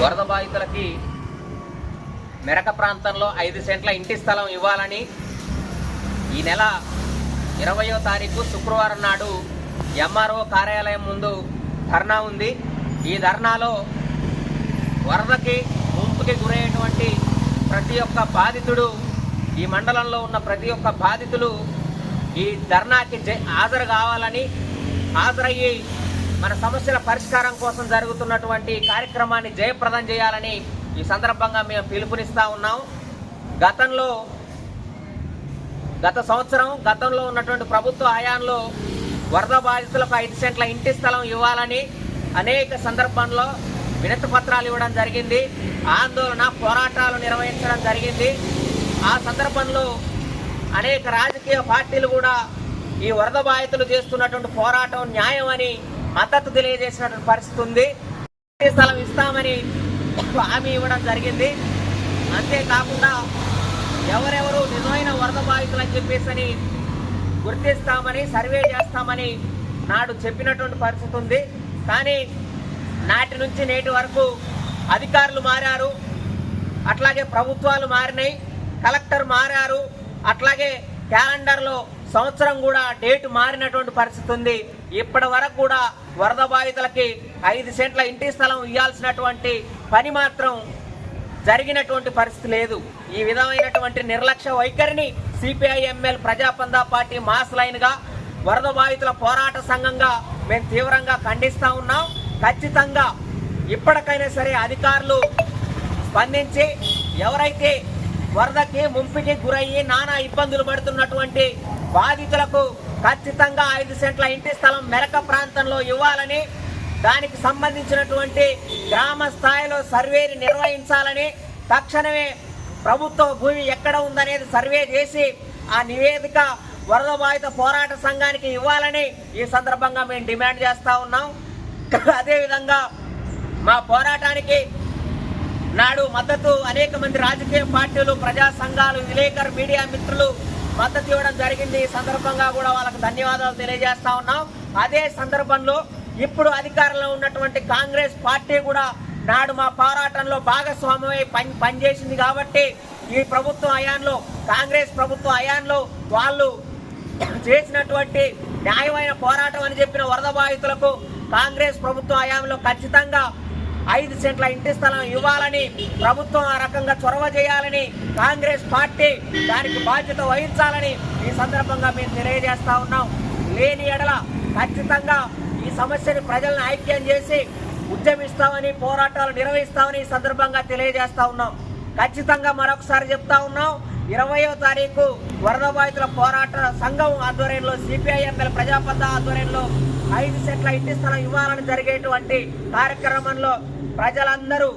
వరద బాధితులకి మెరక ప్రాంతంలో ఐదు సెంట్ల ఇంటి స్థలం ఇవ్వాలని ఈ నెల ఇరవయో తారీఖు శుక్రవారం నాడు ఎంఆర్ఓ కార్యాలయం ముందు ధర్నా ఉంది. ఈ ధర్నాలో వరదకి ముంపుకి గురయ్యేటువంటి ప్రతి ఒక్క బాధితుడు ఈ మండలంలో ఉన్న ప్రతి ఒక్క బాధితులు ఈ ధర్నాకి హాజరు కావాలని హాజరయ్యి మన సమస్యల పరిష్కారం కోసం జరుగుతున్నటువంటి కార్యక్రమాన్ని జయప్రదం చేయాలని ఈ సందర్భంగా మేము పిలుపునిస్తా ఉన్నాం. గతంలో గత సంవత్సరం గతంలో ఉన్నటువంటి ప్రభుత్వ హయాంలో వరద బాధితులకు ఐదు సెంట్ల ఇంటి స్థలం ఇవ్వాలని అనేక సందర్భంలో వినతి పత్రాలు ఇవ్వడం జరిగింది. ఆందోళన పోరాటాలు నిర్వహించడం జరిగింది. ఆ సందర్భంలో అనేక రాజకీయ పార్టీలు కూడా ఈ వరద బాధితులు చేస్తున్నటువంటి పోరాటం న్యాయం అని మద్దతు తెలియజేసినటువంటి పరిస్థితి ఉంది. స్థలం ఇస్తామని హామీ ఇవ్వడం జరిగింది. అంతేకాకుండా ఎవరెవరు నిజమైన వరద బాధితులు అని చెప్పేసి గుర్తిస్తామని సర్వే చేస్తామని నాడు చెప్పినటువంటి పరిస్థితి ఉంది. కానీ నాటి నుంచి నేటి వరకు అధికారులు మారారు. అట్లాగే ప్రభుత్వాలు మారినాయి. కలెక్టర్ మారారు. అట్లాగే క్యాలెండర్లో సంవత్సరం కూడా డేట్ మారినటువంటి పరిస్థితి ఉంది. ఇప్పటి వరకు కూడా వరద బాధితులకి ఐదు సెంట్ల ఇంటి స్థలం ఇవ్వాల్సినటువంటి పని మాత్రం జరిగినటువంటి పరిస్థితి లేదు. ఈ విధమైనటువంటి నిర్లక్ష్య వైఖరిని CPI ML Praja Pantha party mass లైన్గా వరద బాధితుల పోరాట సంఘంగా మేము తీవ్రంగా ఖండిస్తూ ఉన్నాం. ఖచ్చితంగా ఇప్పటికైనా సరే అధికారులు స్పందించి ఎవరైతే వరదకి ముంపుకి గురయ్యి నానా ఇబ్బందులు పడుతున్నటువంటి బాధితులకు ఖచ్చితంగా ఐదు సెంట్ల ఇంటి స్థలం మెరక ప్రాంతంలో ఇవ్వాలని దానికి సంబంధించినటువంటి గ్రామ స్థాయిలో సర్వేని నిర్వహించాలని తక్షణమే ప్రభుత్వ భూమి ఎక్కడ ఉందనేది సర్వే చేసి ఆ నివేదిక వరద బాధిత పోరాట సంఘానికి ఇవ్వాలని ఈ సందర్భంగా మేము డిమాండ్ చేస్తూ ఉన్నాం. అదేవిధంగా మా పోరాటానికి నాడు మద్దతు అనేక మంది రాజకీయ పార్టీలు ప్రజా సంఘాలు విలేకరు మీడియా మిత్రులు మద్దతు ఇవ్వడం జరిగింది. ఈ సందర్భంగా కూడా వాళ్ళకు ధన్యవాదాలు తెలియజేస్తా ఉన్నాం. అదే సందర్భంలో ఇప్పుడు అధికారంలో ఉన్నటువంటి కాంగ్రెస్ పార్టీ కూడా నాడు మా పోరాటంలో భాగస్వామ్యమై పని పనిచేసింది కాబట్టి ఈ ప్రభుత్వం హయాంలో కాంగ్రెస్ ప్రభుత్వం హయాంలో వాళ్ళు చేసినటువంటి న్యాయమైన పోరాటం అని చెప్పిన వరద బాధితులకు కాంగ్రెస్ ప్రభుత్వ హయాంలో ఖచ్చితంగా ఐదు సెంట్ల ఇంటి స్థలం ఇవ్వాలని ప్రభుత్వం ఆ రకంగా చొరవ చేయాలని కాంగ్రెస్ పార్టీ దానికి బాధ్యత వహించాలని ఈ సందర్భంగా మేము తెలియజేస్తా ఉన్నాం. లేని ఎడల ఖచ్చితంగా ఈ సమస్యని ప్రజలను ఐక్యం చేసి ఉద్యమిస్తామని పోరాటాలు నిర్వహిస్తామని ఈ సందర్భంగా తెలియజేస్తా ఉన్నాం. ఖచ్చితంగా మరొకసారి చెప్తా ఉన్నాం. ఇరవయో తారీఖు వరద బాధితుల పోరాట సంఘం ఆధ్వర్యంలో సిపిఐఎంఎల్ ప్రజాపద ఆధ్వర్యంలో ఐదు సెట్ల ఇంటి స్థలం ఇవ్వాలని జరిగేటువంటి కార్యక్రమంలో ప్రజలందరూ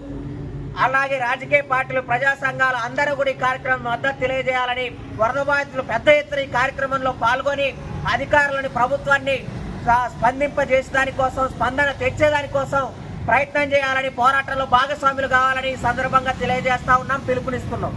అలాగే రాజకీయ పార్టీలు ప్రజా సంఘాలు అందరూ కూడా ఈ కార్యక్రమం మద్దతు తెలియజేయాలని వరద బాధితులు పెద్ద ఎత్తున ఈ కార్యక్రమంలో పాల్గొని అధికారులను ప్రభుత్వాన్ని స- స్పందింపజేసేదానికోసం స్పందన తెచ్చేదానికోసం ప్రయత్నం చేయాలని పోరాటంలో భాగస్వాములు కావాలని ఈ సందర్భంగా తెలియజేస్తా ఉన్నాం పిలుపునిస్తున్నాం.